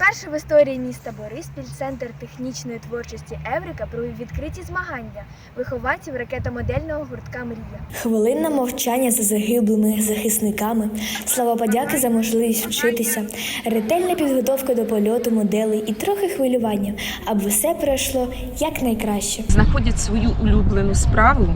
Вперше в історії міста Бориспіль центр технічної творчості Еврика провів відкриті змагання вихованців ракетомодельного гуртка Мрія. Хвилинна мовчання за загиблими захисниками, слова подяки за можливість вчитися, ретельна підготовка до польоту моделей і трохи хвилювання, аби все пройшло якнайкраще. знаходять свою улюблену справу,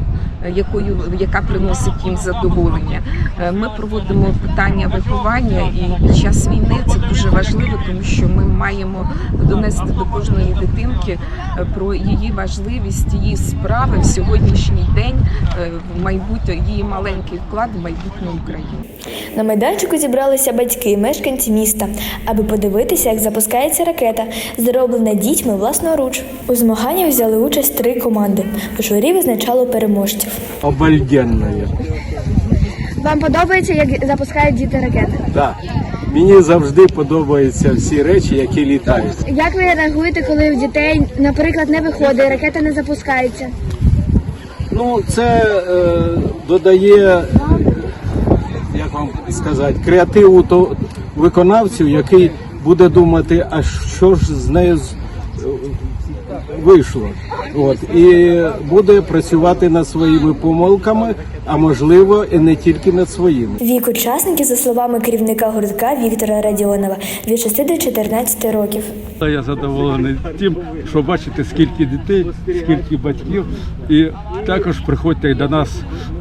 е, якою яка приносить їм задоволення. Е, Ми проводимо питання виховання, і під час війни це дуже важливо, тому що маємо донести до кожної дитинки е, про її важливість, її справи в сьогоднішній день, е, в майбутнє її маленький вклад в майбутнє України. На майданчику зібралися батьки і мешканці міста, аби подивитися, як запускається ракета, зроблена дітьми власноруч. У змаганнях взяли участь три команди. Журі визначало переможців. обалденная. Вам подобається, як запускають діти ракети? Да. Мені завжди подобаються всі речі, які літають. Як ви реагуєте, коли в дітей, наприклад, не виходить, ракета не запускається? Ну, це е, додає, як вам сказати, креативу то виконавцю, який буде думати, а що ж з нею вийшло. От, і буде працювати над своїми помилками, а можливо і не тільки над своїми. Вік учасників, за словами керівника гуртка Віктора Радіонова, від 6 до 14 років. Та Я задоволений тим, що бачите, скільки дітей, скільки батьків. І також приходьте до нас,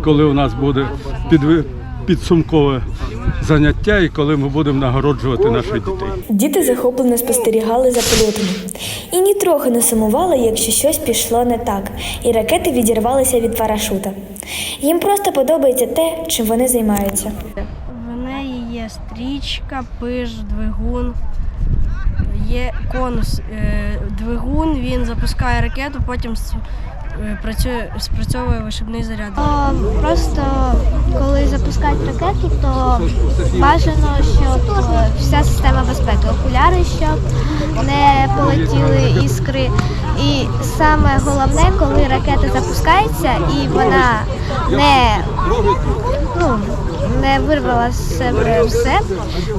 коли у нас буде підви- підсумкове заняття і коли ми будемо нагороджувати наших дітей. Діти захоплено спостерігали за польотами і нітрохи не сумували, якщо щось пішло не так, і ракети відірвалися від парашута. Їм просто подобається те, чим вони займаються. В неї є стрічка, пиш, двигун, є конус. Е, Двигун, він запускає ракету, потім працює, спрацьовує вишибний заряд. А, Просто коли запускають ракету, то бажано, щоб е, вся система безпеки, окуляри, щоб не полетіли іскри. І саме головне, коли ракета запускається і вона не вирвала з себе все,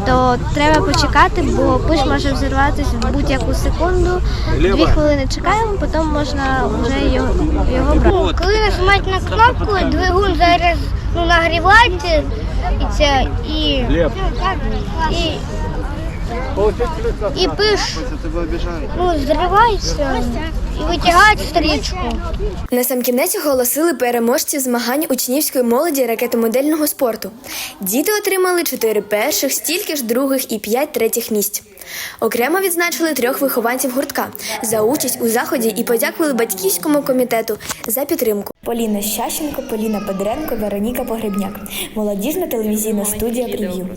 то треба почекати, бо пиш може взірватися в будь-яку секунду. Дві хвилини чекаємо, потім можна вже його, його брати. Коли нажимають на кнопку, двигун зараз ну, нагрівається і це і, і, і пиш ну, зривається і витягають стрічку. На сам кінець оголосили переможців змагань учнівської молоді ракетомодельного спорту. Діти отримали чотири перших, стільки ж других і п'ять третіх місць. Окремо відзначили трьох вихованців гуртка за участь у заході і подякували батьківському комітету за підтримку. Поліна Щащенко, Поліна Педренко, Вероніка Погребняк. Молодіжна телевізійна студія «Прев'ю».